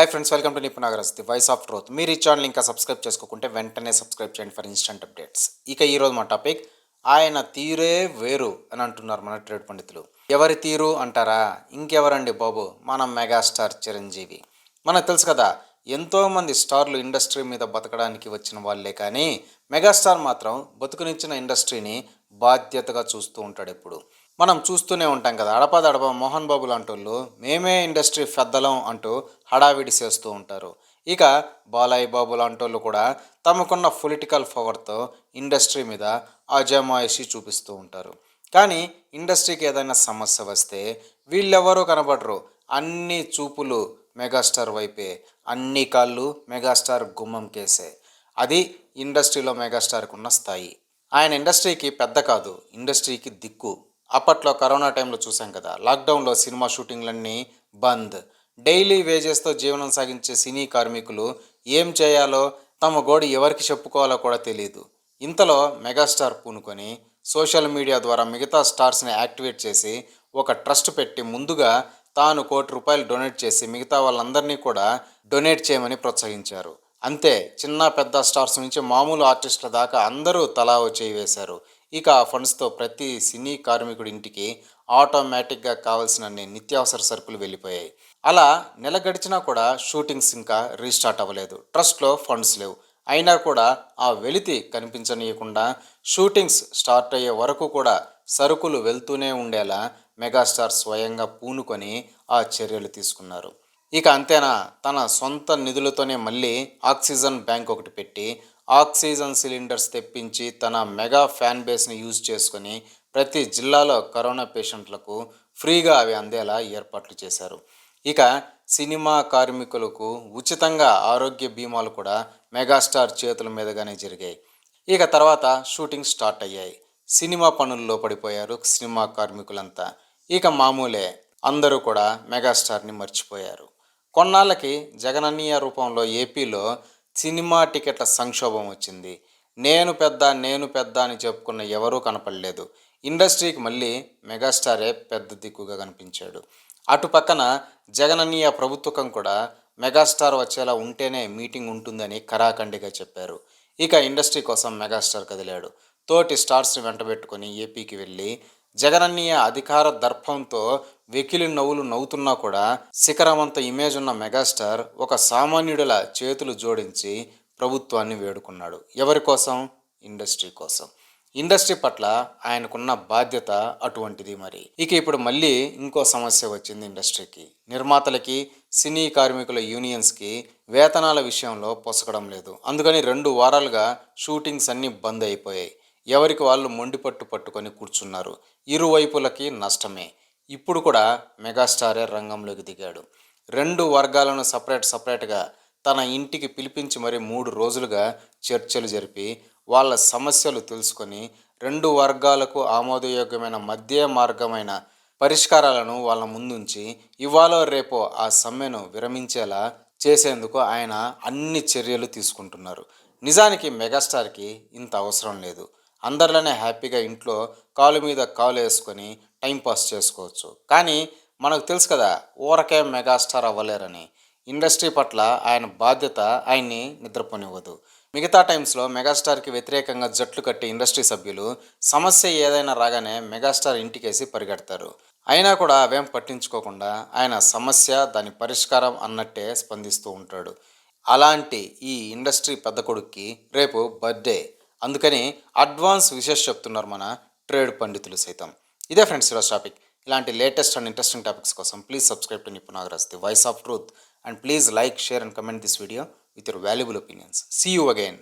Hi friends welcome to Nipu the voice of truth మీరు ఈ channel ఇంకా subscribe చేసుకోకుంటే వెంటనే సబ్స్క్రైబ్ చేయండి ఫర్ ఇన్స్టంట్ అప్డేట్స్ ఇక ఈరోజు మా టాపిక్ ఆయన తీరే వేరు అని అంటున్నారు మన ట్రేడ్ పండితులు. ఎవరి తీరు అంటారా? ఇంకెవరండి బాబు? మన మెగాస్టార్ చిరంజీవి. మనకు తెలుసు కదా ఎంతోమంది స్టార్లు ఇండస్ట్రీ మీద బతకడానికి వచ్చిన వాళ్ళే కానీ మెగాస్టార్ మాత్రం బతుకునిచ్చిన ఇండస్ట్రీని బాధ్యతగా చూస్తూ ఉంటాడు ఎప్పుడు. మనం చూస్తూనే ఉంటాం కదా అడపదడప మోహన్ బాబు లాంటి వాళ్ళు మేమే ఇండస్ట్రీ పెద్దలం అంటూ హడావిడి చేస్తూ ఉంటారు. ఇక బాలయ్య బాబు లాంటి వాళ్ళు కూడా తమకున్న పొలిటికల్ పవర్తో ఇండస్ట్రీ మీద అజమాయిషి చూపిస్తూ ఉంటారు. కానీ ఇండస్ట్రీకి ఏదైనా సమస్య వస్తే వీళ్ళెవరూ కనబడరు. అన్ని చూపులు మెగాస్టార్ వైపే అన్ని కాళ్ళు మెగాస్టార్ గుమ్మం కేసే. అది ఇండస్ట్రీలో మెగాస్టార్కు ఉన్న స్థాయి. ఆయన ఇండస్ట్రీకి పెద్ద కాదు ఇండస్ట్రీకి దిక్కు. అప్పట్లో కరోనా టైంలో చూసాం కదా లాక్డౌన్లో సినిమా షూటింగ్లన్నీ బంద్. డైలీ వేజెస్తో జీవనం సాగించే సినీ కార్మికులు ఏం చేయాలో తమ గోడి ఎవరికి చెప్పుకోవాలో కూడా తెలియదు ఇంతలో మెగాస్టార్ పూనుకొని సోషల్ మీడియా ద్వారా మిగతా స్టార్స్ని యాక్టివేట్ చేసి ఒక ట్రస్ట్ పెట్టి ముందుగా తాను కోటి రూపాయలు డొనేట్ చేసి మిగతా వాళ్ళందరినీ కూడా డొనేట్ చేయమని ప్రోత్సహించారు. అంతే చిన్న పెద్ద స్టార్స్ నుంచి మామూలు ఆర్టిస్టుల దాకా అందరూ తలా చేయి వేశారు. ఇక ఆ ఫండ్స్తో ప్రతి సినీ కార్మికుడి ఇంటికి ఆటోమేటిక్గా కావాల్సినన్ని నిత్యావసర సరుకులు వెళ్ళిపోయాయి. అలా నెల గడిచినా కూడా షూటింగ్స్ ఇంకా రీస్టార్ట్ అవ్వలేదు. ట్రస్ట్లో ఫండ్స్ లేవు. అయినా కూడా ఆ వెలితి కనిపించనీయకుండా షూటింగ్స్ స్టార్ట్ అయ్యే వరకు కూడా సరుకులు వెళ్తూనే ఉండేలా మెగాస్టార్ స్వయంగా పూనుకొని ఆ చర్యలు తీసుకున్నారు. ఇక అంతేనా తన సొంత నిధులతోనే మళ్ళీ ఆక్సిజన్ బ్యాంక్ ఒకటి పెట్టి ఆక్సిజన్ సిలిండర్స్ తెప్పించి తన మెగా ఫ్యాన్ బేస్ని యూజ్ చేసుకొని ప్రతి జిల్లాలో కరోనా పేషెంట్లకు ఫ్రీగా అవి అందేలా ఏర్పాట్లు చేశారు. ఇక సినిమా కార్మికులకు ఉచితంగా ఆరోగ్య బీమాలు కూడా మెగాస్టార్ చేతుల మీదుగానే జరిగాయి. ఇక తర్వాత షూటింగ్ స్టార్ట్ అయ్యాయి. సినిమా పనుల్లో పడిపోయారు సినిమా కార్మికులంతా. ఇక మామూలే అందరూ కూడా మెగాస్టార్ని మర్చిపోయారు. కొన్నాళ్ళకి జగనన్నయ్య రూపంలో ఏపీలో సినిమా టికెట్ల సంక్షోభం వచ్చింది. నేను పెద్ద నేను పెద్ద అని చెప్పుకున్న ఎవరూ కనపడలేదు. ఇండస్ట్రీకి మళ్ళీ మెగాస్టారే పెద్ద దిక్కుగా కనిపించాడు. అటు పక్కన జగనన్నయ్య ప్రభుత్వం కూడా మెగాస్టార్ వచ్చేలా ఉంటేనే మీటింగ్ ఉంటుందని కరాఖండిగా చెప్పారు. ఇక ఇండస్ట్రీ కోసం మెగాస్టార్ కదిలాడు. తోటి స్టార్స్ని వెంటబెట్టుకొని ఏపీకి వెళ్ళి జగనన్నయ్య అధికార దర్పంతో వెకిలి నవ్వులు నవ్వుతున్నా కూడా శిఖరమంత ఇమేజ్ ఉన్న మెగాస్టార్ ఒక సామాన్యుడిలా చేతులు జోడించి ప్రభుత్వాన్ని వేడుకున్నాడు. ఎవరి కోసం? ఇండస్ట్రీ కోసం. ఇండస్ట్రీ పట్ల ఆయనకున్న బాధ్యత అటువంటిది మరి. ఇక ఇప్పుడు మళ్ళీ ఇంకో సమస్య వచ్చింది ఇండస్ట్రీకి. నిర్మాతలకి సినీ కార్మికుల యూనియన్స్కి వేతనాల విషయంలో పొసగడం లేదు. అందుకని రెండు వారాలుగా షూటింగ్స్ అన్నీ బంద్ అయిపోయాయి. ఎవరికి వాళ్ళు మొండిపట్టు పట్టుకొని కూర్చున్నారు. ఇరువైపులకి నష్టమే. ఇప్పుడు కూడా మెగాస్టారే రంగంలోకి దిగాడు. రెండు వర్గాలను సపరేట్ సపరేట్గా తన ఇంటికి పిలిపించి మరి మూడు రోజులుగా చర్చలు జరిపి వాళ్ళ సమస్యలు తెలుసుకొని రెండు వర్గాలకు ఆమోదయోగ్యమైన మధ్య మార్గమైన పరిష్కారాలను వాళ్ళ ముందుంచి ఇవాళ రేపో ఆ సమ్మెను విరమించేలా చేసేందుకు ఆయన అన్ని చర్యలు తీసుకుంటున్నారు. నిజానికి మెగాస్టార్కి ఇంత అవసరం లేదు. అందరిలోనే హ్యాపీగా ఇంట్లో కాలు మీద కాలు వేసుకొని టైంపాస్ చేసుకోవచ్చు. కానీ మనకు తెలుసు కదా ఊరకే మెగాస్టార్ అవ్వలేరని. ఇండస్ట్రీ పట్ల ఆయన బాధ్యత ఆయన్ని నిద్రపోనివ్వదు. మిగతా టైమ్స్లో మెగాస్టార్కి వ్యతిరేకంగా జట్లు కట్టే ఇండస్ట్రీ సభ్యులు సమస్య ఏదైనా రాగానే మెగాస్టార్ ఇంటికేసి పరిగెడతారు. అయినా కూడా అవేం పట్టించుకోకుండా ఆయన సమస్య దాని పరిష్కారం అన్నట్టే స్పందిస్తూ ఉంటాడు. అలాంటి ఈ ఇండస్ట్రీ పెద్ద కొడుక్కి రేపు బర్త్డే. అందుకని అడ్వాన్స్ విషెస్ చెప్తున్నారు మన ట్రేడ్ పండితులు సైతం. ఇదే ఫ్రెండ్స్ ఈరోజు టాపిక్. ఇలాంటి లేటెస్ట్ అండ్ ఇంట్రెస్టింగ్ టాపిక్స్ కోసం please subscribe to Nipu Nagaraj the voice of truth and please like share and comment this video with your valuable opinions. See you again